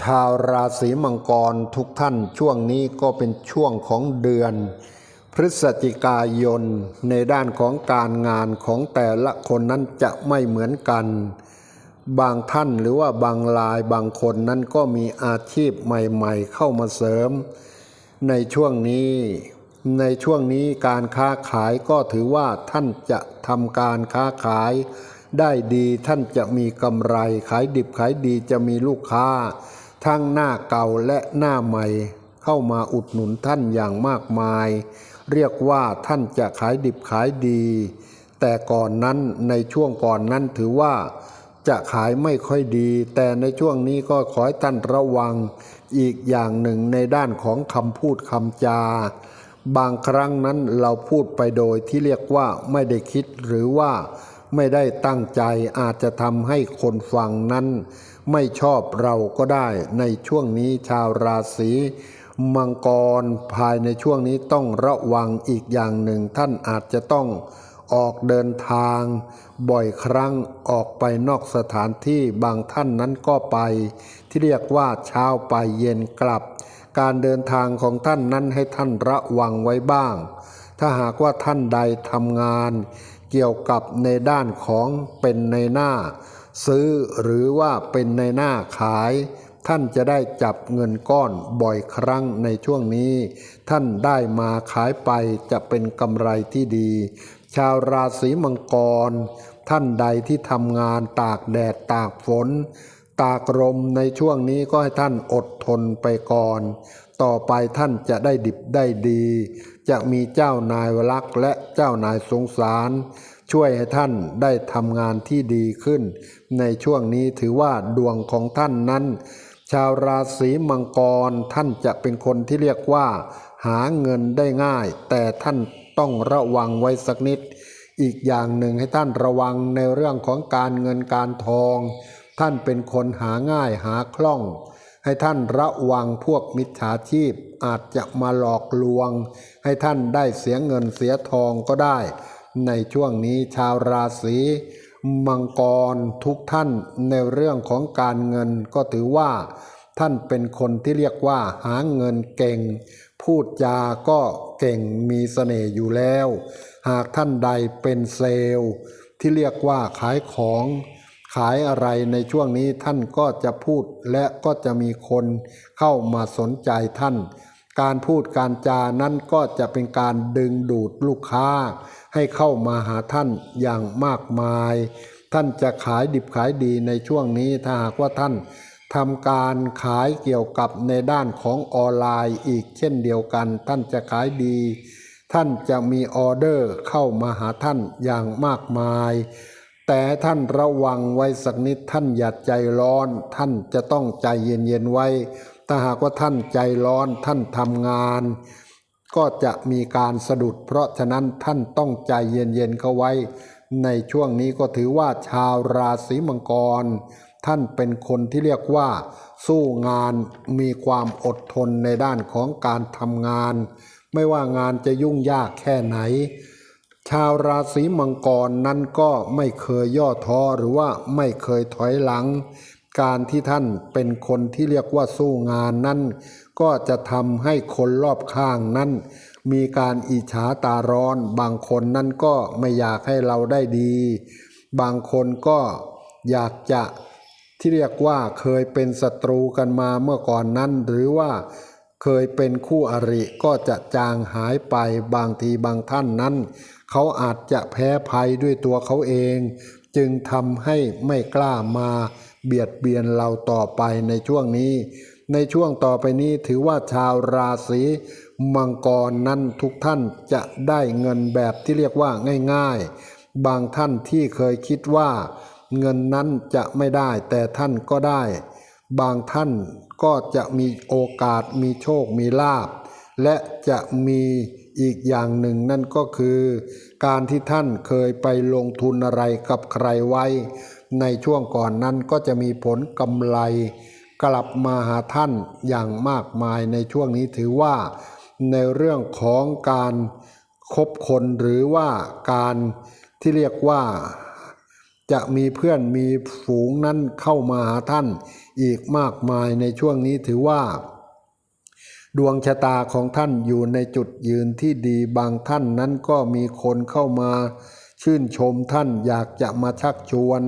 ชาวราศีมังกรทุกท่านช่วงนี้ก็เป็นช่วงของเดือน พฤศจิกายนในด้านของการงานของแต่ละคนนั้นจะไม่เหมือนกัน บางท่านหรือว่าบางรายบางคนนั้นก็มีอาชีพใหม่ๆ เข้ามาเสริม ในช่วงนี้ ในช่วงนี้การค้าขายก็ถือว่าท่านจะทำการค้าขายได้ดีท่านจะมีกำไรขายดิบขายดีจะมีลูกค้า ทั้งหน้าเก่าและหน้าใหม่ เข้ามาอุดหนุนท่านอย่างมากมาย เรียกว่าท่านจะขายดิบขายดี แต่ก่อนนั้นในช่วงก่อนนั้นถือว่าจะขายไม่ค่อยดี แต่ในช่วงนี้ก็ขอให้ท่านระวังอีกอย่างหนึ่งในด้านของคำพูดคำจา บางครั้งนั้นเราพูดไปโดยที่เรียกว่าไม่ได้คิดหรือว่าไม่ได้ตั้งใจอาจจะทำให้คนฟังนั้น ไม่ชอบเราก็ได้ ในช่วงนี้ชาวราศีมังกรภายในช่วงนี้ต้องระวังอีกอย่างหนึ่ง ท่านอาจจะต้องออกเดินทาง บ่อยครั้งออกไปนอกสถานที่บางท่านนั้นก็ไป ที่เรียกว่าเช้าไปเย็นกลับ การเดินทางของท่านนั้นให้ท่านระวังไว้บ้าง ถ้าหากว่าท่านใดทำงาน เกี่ยวกับในด้านของเป็นในหน้า ซื้อหรือว่าเป็นในหน้าขาย ท่านจะได้จับเงินก้อนบ่อยครั้งในช่วงนี้ ท่านได้มาขายไปจะเป็นกำไรที่ดี ชาวราศีมังกร ท่านใดที่ทำงานตากแดดตากฝน ตากลมในช่วงนี้ก็ให้ท่านอดทนไปก่อน ต่อไปท่านจะได้ดิบได้ดี จะมีเจ้านายรักและเจ้านายสงสาร ช่วยให้ท่านได้ทำงานที่ดีขึ้น ในช่วงนี้ถือว่าดวงของท่านนั้น ชาวราศีมังกรท่านจะเป็นคนที่เรียกว่า หาเงินได้ง่าย แต่ท่านต้องระวังไว้สักนิด อีกอย่างหนึ่งให้ท่านระวังในเรื่องของการเงินการทอง ท่านเป็นคนหาง่ายหาคล่อง ให้ท่านระวังพวกมิจฉาชีพอาจจะมาหลอกลวง ให้ท่านได้เสียเงินเสียทองก็ได้ ในช่วงนี้ชาวราศีมังกรทุกท่านในเรื่องของการเงินก็ถือว่า ท่านเป็นคนที่เรียกว่าหาเงินเก่ง พูดจาก็เก่งมีเสน่ห์อยู่แล้ว หากท่านใดเป็นเซลล์ที่เรียกว่าขายของขายอะไรในช่วงนี้ท่านก็จะพูดและก็จะมีคนเข้ามาสนใจท่าน การพูดการจานั้นก็จะเป็นการดึงดูดลูกค้า ให้เข้ามาหาท่านอย่างมากมาย ท่านจะขายดิบขายดีในช่วงนี้ถ้าหากว่าท่านทำการขายเกี่ยวกับในด้านของออนไลน์อีกเช่นเดียวกัน ท่านจะขายดี ท่านจะมีออเดอร์เข้ามาหาท่านอย่างมากมาย แต่ท่านระวังไว้สักนิดท่านอย่าใจร้อน ท่านจะต้องใจเย็นๆไว้ ถ้าหากว่าท่านใจร้อนท่านทำงาน ก็จะมีการสะดุด เพราะฉะนั้นท่านต้องใจเย็นๆเข้าไว้ ในช่วงนี้ก็ถือว่าชาวราศีมังกร ท่านเป็นคนที่เรียกว่า สู้งานมีความอดทนในด้านของการทำงาน ไม่ว่างานจะยุ่งยากแค่ไหน ชาวราศีมังกรนั้นก็ไม่เคยย่อท้อหรือว่าไม่เคยถอยหลัง การที่ท่านเป็นคนที่เรียกว่าสู้งานนั้น ก็จะทำให้คนรอบข้างนั้น มีการอิจฉาตาร้อน บางคนนั้นก็ไม่อยากให้เราได้ดี บางคนก็อยากจะที่เรียกว่าเคยเป็นศัตรูกันมาเมื่อก่อนนั้น หรือว่าเคยเป็นคู่อริก็จะจางหายไปบางทีบางท่านนั้น เขาอาจจะแพ้ภัยด้วยตัวเขาเอง จึงทำให้ไม่กล้ามา เบียดเบียนเราต่อไปในช่วงนี้ ในช่วงต่อไปนี้ถือว่าชาวราศีมังกรนั้นทุกท่านจะได้เงินแบบที่เรียกว่าง่าย ๆ บางท่านที่เคยคิดว่า เงินนั้นจะไม่ได้แต่ท่านก็ได้ บางท่านก็จะมีโอกาสมีโชคมีลาบและจะมีอีกอย่างหนึ่งนั่นก็คือ การที่ท่านเคยไปลงทุนอะไรกับใครไว้ ในช่วงก่อนนั้นก็จะมีผลกำไรกลับมาหาท่านอย่างมากมายในช่วงนี้ถือว่าในเรื่องของการคบคนหรือว่าการที่เรียกว่าจะมีเพื่อนมีฝูงนั้นเข้ามาหาท่านอีกมากมายในช่วงนี้ถือว่า ดวงชะตาของท่านอยู่ในจุดยืนที่ดีบางท่านนั้นก็มีคนเข้ามา ชื่นชมท่านอยากจะมาชักชวน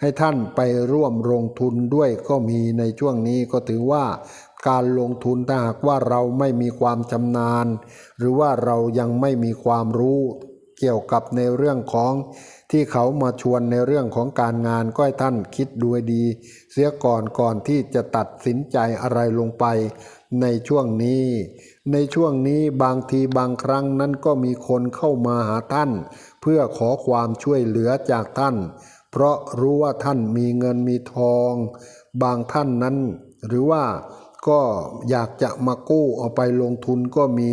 ให้ท่านไปร่วมลงทุนด้วยก็มีในช่วงนี้ก็ถือว่าการลงทุนถ้าหากว่าเราไม่มีความชำนาญ หรือว่าเรายังไม่มีความรู้เกี่ยวกับในเรื่องของที่เขามาชวนในเรื่องของการงานก็ให้ท่านคิดดูดี เสียก่อนก่อนที่จะตัดสินใจอะไรลงไปในช่วงนี้ ในช่วงนี้บางทีบางครั้งนั้นก็มีคนเข้ามาหาท่าน เพื่อขอความช่วยเหลือจากท่าน เพราะรู้ว่าท่านมีเงินมีทอง บางท่านนั้น หรือว่าก็อยากจะมากู้เอาไปลงทุนก็มี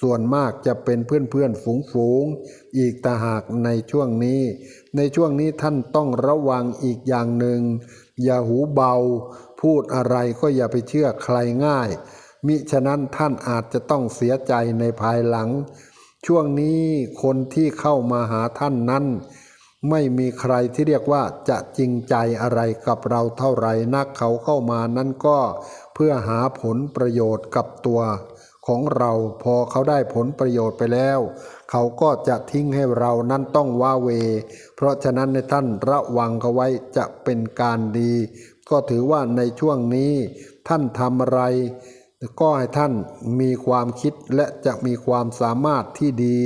ส่วนมากจะเป็นเพื่อนๆฝูงๆอีกต่าหากในช่วงนี้ ในช่วงนี้ท่านต้องระวังอีกอย่างหนึ่ง อย่าหูเบา พูดอะไรก็อย่าไปเชื่อใครง่าย มิฉะนั้นท่านอาจจะต้องเสียใจในภายหลัง ช่วงนี้คนที่เข้ามาหาท่านนั้น ไม่มีใครที่เรียกว่าจะจริงใจอะไรกับเราเท่าไหร่นักเขาเข้ามานั้นก็เพื่อหาผลประโยชน์กับตัวของเราพอเขาได้ผลประโยชน์ไปแล้ว เขาก็จะทิ้งให้เรานั้นต้องว่าเว เพราะฉะนั้นในท่านระวังเขาไว้จะเป็นการดี ก็ถือว่าในช่วงนี้ท่านทำอะไร ก็ให้ท่านมีความคิดและจะมีความสามารถที่ดี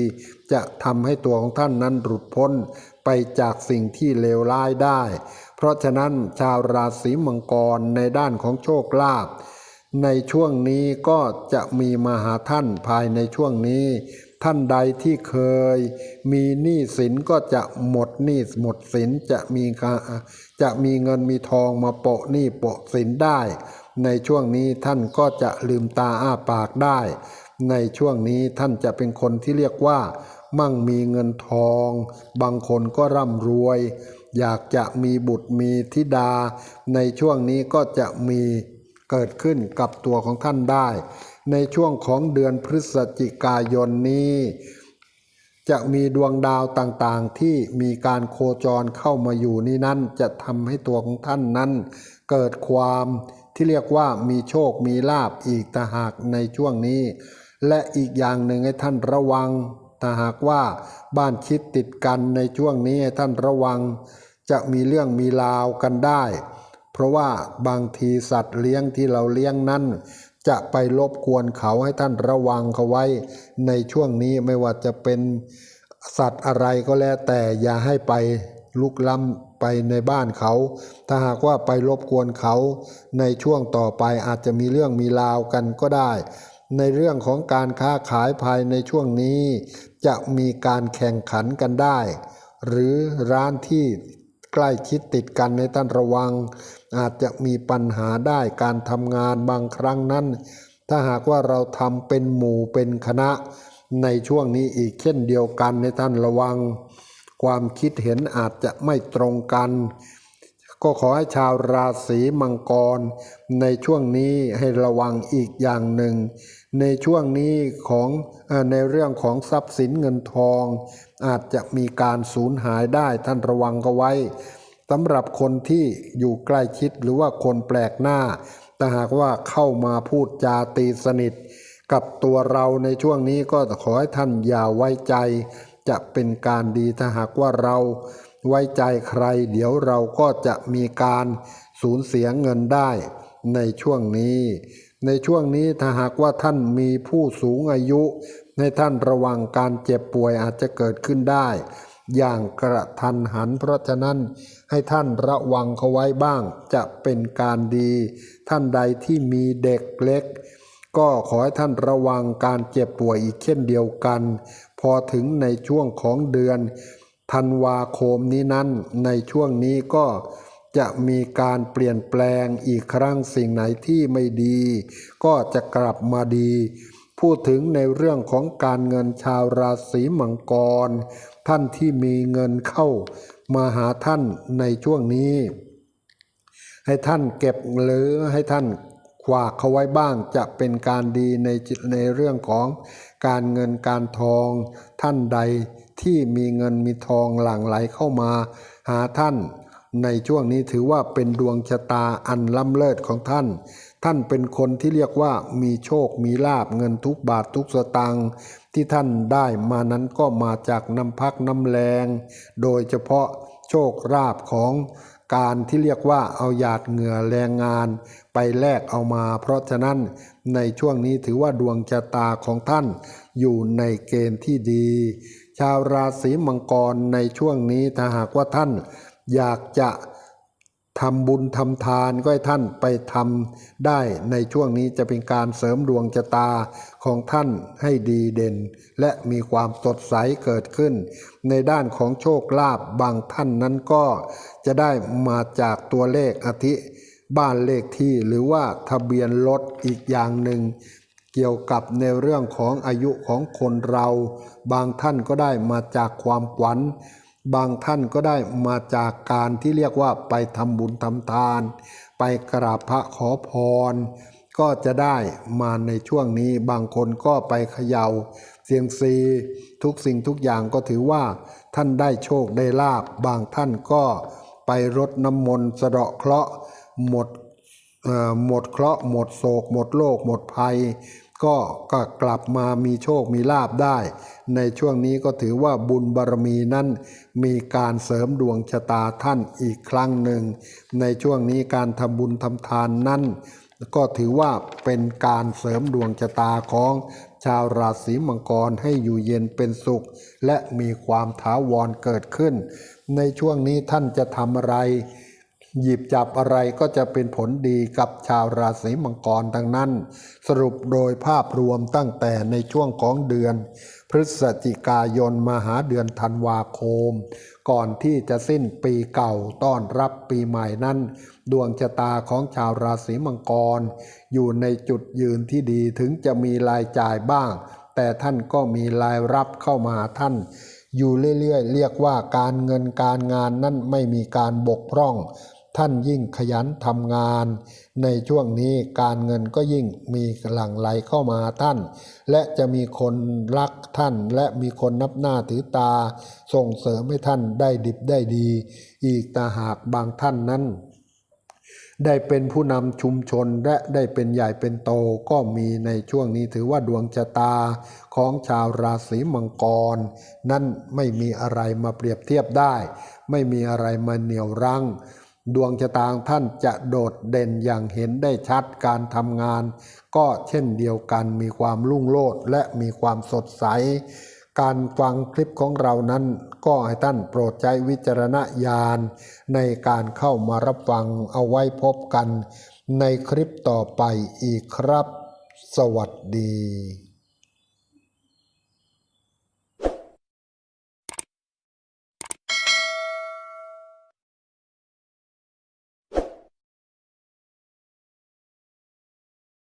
จะทำให้ตัวของท่านนั้นหลุดพ้นไปจากสิ่งที่เลวร้ายได้ เพราะฉะนั้นชาวราศีมังกรในด้านของโชคลาภในช่วงนี้ก็จะมีมาหาท่านภายในช่วงนี้ ท่านใดที่เคย มีหนี้สินก็จะหมดหนี้หมดสินจะมีกาจะมีเงินมีทองมาโปะหนี้โปะสินได้ ในช่วงนี้ท่านก็จะลืมตาอ้าปากได้ ในช่วงนี้ท่านจะเป็นคนที่เรียกว่า มั่งมีเงินทอง บางคนก็ร่ำรวย อยากจะมีบุตรมีธิดา ในช่วงนี้ก็จะมีเกิดขึ้นกับตัวของท่านได้ ในช่วงของเดือนพฤศจิกายนนี้ จะมีดวงดาวต่างๆ ที่มีการโคจรเข้ามาอยู่นี่นั้น จะทำให้ตัวของท่านนั้น เกิดความที่เรียกว่ามีโชคมีลาบอีกต่หากในช่วงนี้ และอีกอย่างหนึ่งให้ท่านระวังถ้าหากว่าบ้านชิดติดกันในช่วงนี้ให้ท่านระวัง จะมีเรื่องมีราวกันได้ เพราะว่าบางทีสัตว์เลี้ยงที่เราเลี้ยงนั้น จะไปรบกวนเขาให้ท่านระวังเขาไว้ ในช่วงนี้ไม่ว่าจะเป็นสัตว์อะไรก็แล้วแต่อย่าให้ไปลุกล้ำไปในบ้านเขา ถ้าหากว่าไปรบกวนเขาในช่วงต่อไปอาจจะมีเรื่องมีราวกันก็ได้ ในเรื่องของการค้าขายภายในช่วงนี้ จะมีการแข่งขันกันได้ หรือร้านที่ใกล้ชิดติดกันในท่านระวัง อาจจะมีปัญหาได้การทำงานบางครั้งนั้น ถ้าหากว่าเราทำเป็นหมู่เป็นคณะ ในช่วงนี้อีกเช่นเดียวกันในท่านระวัง ความคิดเห็นอาจจะไม่ตรงกัน ก็ขอให้ชาวราศีมังกร ในช่วงนี้ให้ระวังอีกอย่างหนึ่ง ในช่วงนี้ของในเรื่องของทรัพย์สินเงินทอง อาจจะมีการสูญหายได้ท่านระวังก็ไว้ สำหรับคนที่อยู่ใกล้ชิดหรือว่าคนแปลกหน้าแต่หากว่าเข้ามาพูดจาตีสนิท กับตัวเราในช่วงนี้ก็ขอให้ท่านอย่าไว้ใจ จะเป็นการดีถ้าหากว่าเราไว้ใจใคร เดี๋ยวเราก็จะมีการสูญเสียเงินได้ในช่วงนี้ ในช่วงนี้ถ้าหากว่าท่านมีผู้สูงอายุ ให้ท่านระวังการเจ็บป่วยอาจจะเกิดขึ้นได้ อย่างกระทันหัน เพราะฉะนั้นให้ท่านระวังเขาไว้บ้างจะเป็นการดี ท่านใดที่มีเด็กเล็ก ก็ขอให้ท่านระวังการเจ็บป่วยอีกเช่นเดียวกัน พอถึงในช่วงของเดือนธันวาคมนี้นั้น ในช่วงนี้ก็จะมีการเปลี่ยนแปลงอีกครั้งสิ่งไหนที่ไม่ดี ก็จะกลับมาดี พูดถึงในเรื่องของการเงินชาวราศีมังกร ท่านที่มีเงินเข้ามาหาท่านในช่วงนี้ ให้ท่านเก็บหรือให้ท่านขวากเขาไว้บ้างจะเป็นการดีในในเรื่องของการเงินการทอง ท่านใดที่มีเงินมีทองหลั่งไหลเข้ามาหาท่าน ในช่วงนี้ถือว่าเป็นดวงชะตาอันล้ำเลิศของท่าน ท่านเป็นคนที่เรียกว่ามีโชคมีลาบเงินทุกบาททุกสตางค์ที่ท่านได้มานั้นก็มาจากน้ำพักน้ำแรง โดยเฉพาะโชคลาบของการที่เรียกว่าเอาหยาดเหงื่อแรงงาน ไปแลกเอามา เพราะฉะนั้นในช่วงนี้ถือว่าดวงชะตาของท่านอยู่ในเกณฑ์ที่ดี ชาวราศีมังกรในช่วงนี้ถ้าหากว่าท่าน อยากจะ ทำบุญทำทานก็ให้ท่านไปทำได้ในช่วงนี้จะเป็นการเสริมดวงชะตาของท่านให้ดีเด่น และมีความสดใสเกิดขึ้น ในด้านของโชคลาภบางท่านนั้นก็จะได้มาจากตัวเลขอาทิ บ้านเลขที่หรือว่าทะเบียนรถอีกอย่างหนึ่ง เกี่ยวกับในเรื่องของอายุของคนเรา บางท่านก็ได้มาจากความขวัญ บางท่านก็ได้มาจากการที่เรียกว่าไปทำบุญทำทาน ไปกราบพระขอพร ก็จะได้มาในช่วงนี้ บางคนก็ไปเขยา่าเสียงซีทุกสิ่งทุกอย่างก็ถือว่า ท่านได้โชคได้ลาบบางท่านก็ไปรดน้ำมนต์สะเดาะเคราะห์หมดเอ่อหมดเคราะห์หมดโศก หมดโรคหมดภัย ก็ก็กลับมามีโชคมีลาบได้ ในช่วงนี้ก็ถือว่าบุญบารมีนั้นมีการเสริมดวงชะตาท่านอีกครั้งหนึ่ง ในช่วงนี้การทำบุญทำทานนั้นก็ถือว่าเป็นการเสริมดวงชะตาของชาวราศีมังกรให้อยู่เย็นเป็นสุข และมีความถาวรเกิดขึ้น ในช่วงนี้ท่านจะทำอะไร หยิบจับอะไรก็จะเป็นผลดีกับชาวราศีมังกรทั้งนั้น สรุปโดยภาพรวมตั้งแต่ในช่วงของเดือน พฤศจิกายนมาหาเดือนธันวาคม ก่อนที่จะสิ้นปีเก่าต้อนรับปีใหม่นั้น ดวงชะตาของชาวราศีมังกร อยู่ในจุดยืนที่ดีถึงจะมีรายจ่ายบ้าง แต่ท่านก็มีรายรับเข้ามาหาท่านอยู่เรื่อยๆ เรียกว่าการเงินการงานนั้นไม่มีการบกพร่อง ท่านยิ่งขยันทำงาน ในช่วงนี้การเงินก็ยิ่งมีหลั่งไหลเข้ามาท่าน และจะมีคนรักท่าน และมีคนนับหน้าถือตา ส่งเสริมให้ท่านได้ดิบได้ดี อีกตาหากบางท่านนั้น ได้เป็นผู้นำชุมชนและได้เป็นใหญ่เป็นโตก็มีในช่วงนี้ถือว่าดวงชะตาของชาวราศีมังกร นั้นไม่มีอะไรมาเปรียบเทียบได้ ไม่มีอะไรมาเหนี่ยวรั้ง ดวงชะตาของท่านจะโดดเด่นอย่างเห็นได้ชัดการทำงาน ก็เช่นเดียวกันมีความรุ่งโรจน์และมีความสดใส การฟังคลิปของเรานั้น ก็ให้ท่านโปรดใช้วิจารณญาณในการเข้ามารับฟังเอาไว้พบกัน ในคลิปต่อไปอีกครับ สวัสดี